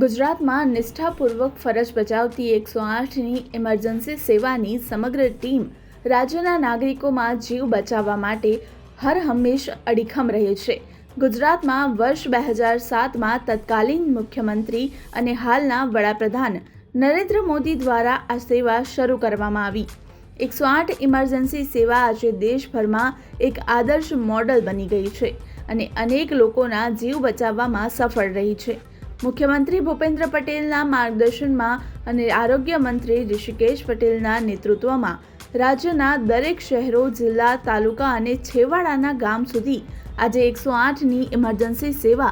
ગુજરાતમાં નિષ્ઠાપૂર્વક ફરજ બજાવતી એકસો આઠની ઇમરજન્સી સેવાની સમગ્ર ટીમ રાજ્યના નાગરિકોમાં જીવ બચાવવા માટે હર હંમેશ અડીખમ રહે છે. ગુજરાતમાં વર્ષ બે હજાર સાતમાં તત્કાલીન મુખ્યમંત્રી અને હાલના વડાપ્રધાન નરેન્દ્ર મોદી દ્વારા આ સેવા શરૂ કરવામાં આવી. એકસો આઠ ઇમરજન્સી સેવા આજે દેશભરમાં એક આદર્શ મોડલ બની ગઈ છે અને અનેક લોકોના જીવ બચાવવામાં સફળ રહી છે. મુખ્યમંત્રી ભૂપેન્દ્ર પટેલના માર્ગદર્શનમાં અને આરોગ્ય મંત્રી ઋષિકેશ પટેલના નેતૃત્વમાં રાજ્યના દરેક શહેરો, જિલ્લા, તાલુકા અને છેવાડાના ગામ સુધી આજે એકસો આઠની ઇમરજન્સી સેવા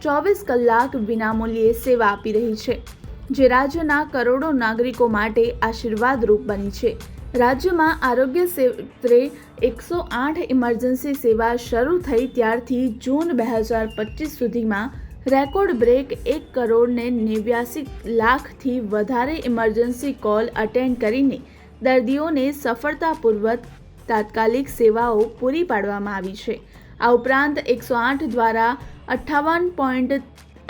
ચોવીસ કલાક વિનામૂલ્યે સેવા આપી રહી છે, જે રાજ્યના કરોડો નાગરિકો માટે આશીર્વાદરૂપ બની છે. રાજ્યમાં આરોગ્ય ક્ષેત્રે એકસો આઠ ઇમરજન્સી સેવા શરૂ થઈ ત્યારથી જૂન બે હજાર પચીસ સુધીમાં રેકોર્ડ બ્રેક એક કરોડને નેવ્યાસી લાખથી વધારે ઇમરજન્સી કોલ અટેન્ડ કરીને દર્દીઓને સફળતાપૂર્વક તાત્કાલિક સેવાઓ પૂરી પાડવામાં આવી છે. આ ઉપરાંત એકસો આઠ દ્વારા અઠ્ઠાવન પોઈન્ટ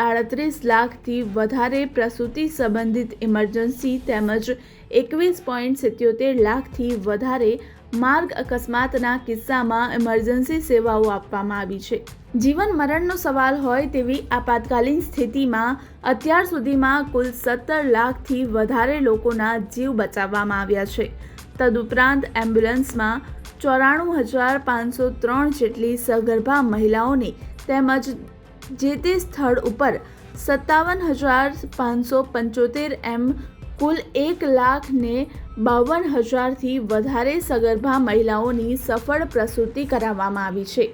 આડત્રીસ લાખથી વધારે પ્રસૂતિ સંબંધિત ઇમરજન્સી તેમજ એકવીસ પોઈન્ટ સિત્યોતેર લાખથી વધારે માર્ગ અકસ્માતના કિસ્સામાં ઇમરજન્સી સેવાઓ આપવામાં આવી છે. જીવન મરણનો સવાલ હોય તેવી આપાતકાલીન સ્થિતિમાં અત્યાર સુધીમાં કુલ સત્તર લાખથી વધારે લોકોના જીવ બચાવવામાં આવ્યા છે. તદુપરાંત એમ્બ્યુલન્સમાં ચોરાણું હજાર પાંચસો ત્રણ જેટલી સગર્ભા મહિલાઓને તેમજ જે તે સ્થળ ઉપર સત્તાવન હજાર પાંચસો પંચોતેર એમ કુલ એક લાખને બાવન હજારથી વધારે સગર્ભા મહિલાઓની સફળ પ્રસૂતિ કરાવવામાં આવી છે.